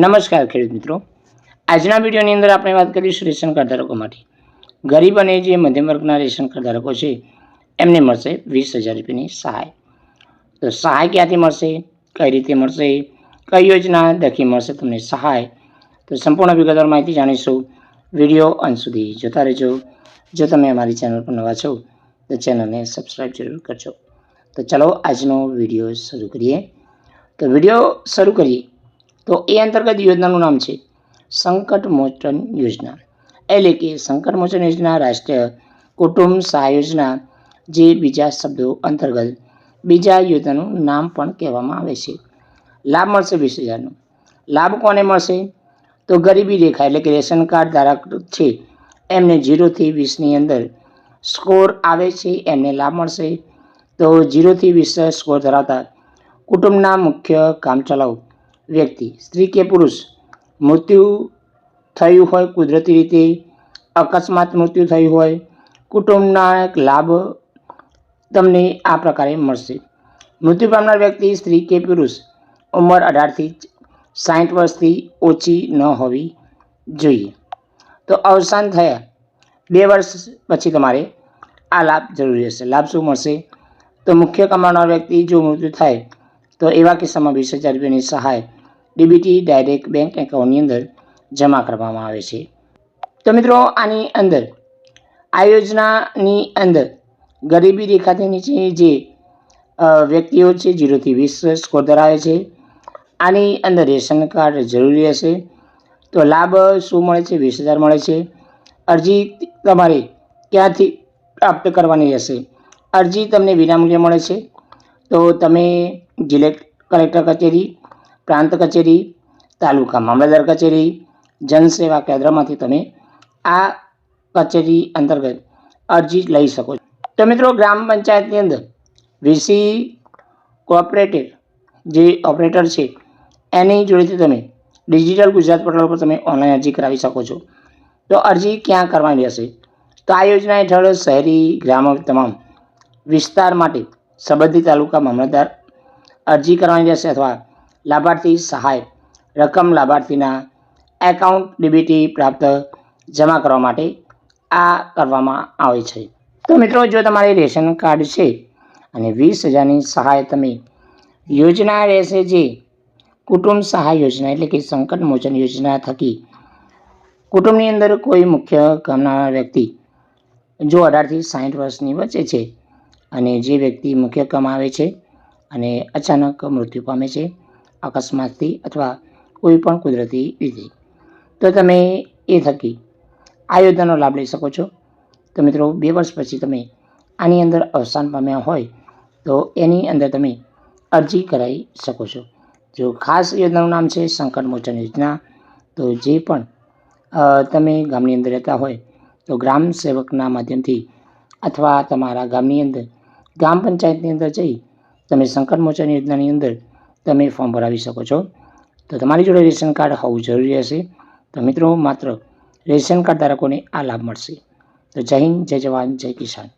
નમસ્કાર ખેડૂત મિત્રો. આજના વિડીયોની અંદર આપણે વાત કરીશું રેશન કાર્ડ ધારકો માટે. ગરીબ અને જે મધ્યમ વર્ગના રેશન ધારકો છે, એમને મળશે વીસ હજાર રૂપિયાની સહાય. તો સહાય ક્યાંથી મળશે, કઈ રીતે મળશે, કઈ યોજના દખી મળશે, તમને સહાય. તો સંપૂર્ણ વિગતવાર માહિતી જાણીશું. વીડિયો અંત સુધી જોતા રહેજો. જો તમે અમારી ચેનલ પર નવા છો, તો ચેનલને સબસ્ક્રાઈબ જરૂર કરજો. તો ચલો આજનો વીડિયો શરૂ કરીએ. તો વીડિયો શરૂ કરીએ. તો એ અંતર્ગત યોજનાનું નામ છે સંકટ મોચન યોજના. એટલે કે સંકટ મોચન યોજના રાષ્ટ્રીય કુટુંબ સહાય યોજના જે બીજા શબ્દો અંતર્ગત બીજા યોજનાનું નામ પણ કહેવામાં આવે છે. લાભ મળશે વીસ હજારનો. લાભ કોને મળશે? તો ગરીબી રેખા એટલે કે રેશન કાર્ડ ધારક છે એમને જીરોથી વીસની અંદર સ્કોર આવે છે, એમને લાભ મળશે. તો જીરોથી વીસ સ્કોર ધરાવતા કુટુંબના મુખ્ય કામચલાઉ વ્યક્તિ, સ્ત્રી કે પુરુષ, મૃત્યુ થયું હોય કુદરતી રીતે, અકસ્માત મૃત્યુ થયું હોય, કુટુંબના એક લાભ તમને આ પ્રકારે મળશે. મૃત્યુ પામનાર વ્યક્તિ, સ્ત્રી કે પુરુષ, ઉંમર અઢારથી સાઠ વર્ષથી ઓછી ન હોવી જોઈએ. તો અવસાન થયા. બે વર્ષ પછી તમારે આ લાભ જરૂરી હશે. લાભ શું મળશે? તો મુખ્ય કમાનાર વ્યક્તિ જો મૃત્યુ થાય, તો એવા કિસ્સામાં વીસ હજાર રૂપિયાની સહાય ડીબીટી ડાયરેક્ટ બેંક એકાઉન્ટની અંદર જમા કરવામાં આવે છે. તો મિત્રો, આની અંદર, આ યોજનાની અંદર ગરીબી રેખાથી નીચે જે વ્યક્તિઓ છે, જીરોથી વીસ સ્કોર ધરાવે છે. આની અંદર રેશન કાર્ડ જરૂરી હશે. તો લાભ શું મળે છે? વીસ હજાર મળે છે. અરજી તમારે ક્યાંથી પ્રાપ્ત કરવાની રહેશે અરજી તમને વિનામૂલ્યે મળે છે. તો તમે જિલ્લા કલેક્ટર કચેરી પ્રાંત કચેરી, તાલુકા મામલતદાર કચેરી, જનસેવા કેન્દ્રમાંથી તમે આ કચેરી અંતર્ગત અરજી લઈ શકો છો. તો મિત્રો, ગ્રામ પંચાયતની અંદર વીસી કોઓપરેટિવ જે ઓપરેટર છે, એની જોડેથી તમે ડિજિટલ ગુજરાત પોર્ટલ પર તમે ઓનલાઈન અરજી કરાવી શકો છો. તો અરજી ક્યાં કરવાની રહેશે તો આ યોજના હેઠળ શહેરી ગ્રામ તમામ વિસ્તાર માટે સંબંધિત તાલુકા મામલતદાર અરજી કરવાની રહેશે અથવા લાભાર્થી સહાય રકમ લાભાર્થીના એકાઉન્ટ ડીબીટી પ્રાપ્ત જમા કરવા માટે આ કરવામાં આવે છે. તો મિત્રો, જો તમારે રેશન કાર્ડ છે અને વીસ હજારની સહાય તમે યોજના રહેશે જે કુટુંબ સહાય યોજના એટલે કે સંકટ મોચન યોજના થકી કુટુંબની અંદર કોઈ મુખ્ય કામના વ્યક્તિ જો અઢારથી સાઠ વર્ષની વચ્ચે છે અને જે વ્યક્તિ મુખ્ય કમાવે છે અને અચાનક મૃત્યુ પામે છે અકસ્માતથી અથવા કોઈ પણ કુદરતી રીતે. તો તમે એ થકી આ યોજનાનો લાભ લઈ શકો છો. તો મિત્રો, બે વર્ષ પછી તમે આની અંદર અવસાન પામ્યા હોય, તો એની અંદર તમે અરજી કરાવી શકો છો. જો ખાસ યોજનાનું નામ છે સંકટ મોચન યોજના, તો જે પણ તમે ગામની અંદર રહેતા હોય, તો ગ્રામ સેવકના માધ્યમથી અથવા તમારા ગામની અંદર, ગ્રામ પંચાયતની અંદર જઈ તમે સંકટ મોચન યોજનાની અંદર તમે ફોર્મ ભરાવી શકો છો. તો તમારી જોડે રેશન કાર્ડ હોવું જરૂરી હશે. તો મિત્રો માત્ર રેશન કાર્ડ ધારકોને આ લાભ મળશે. તો જય હિન્દ, જય જવાન, જય કિસાન.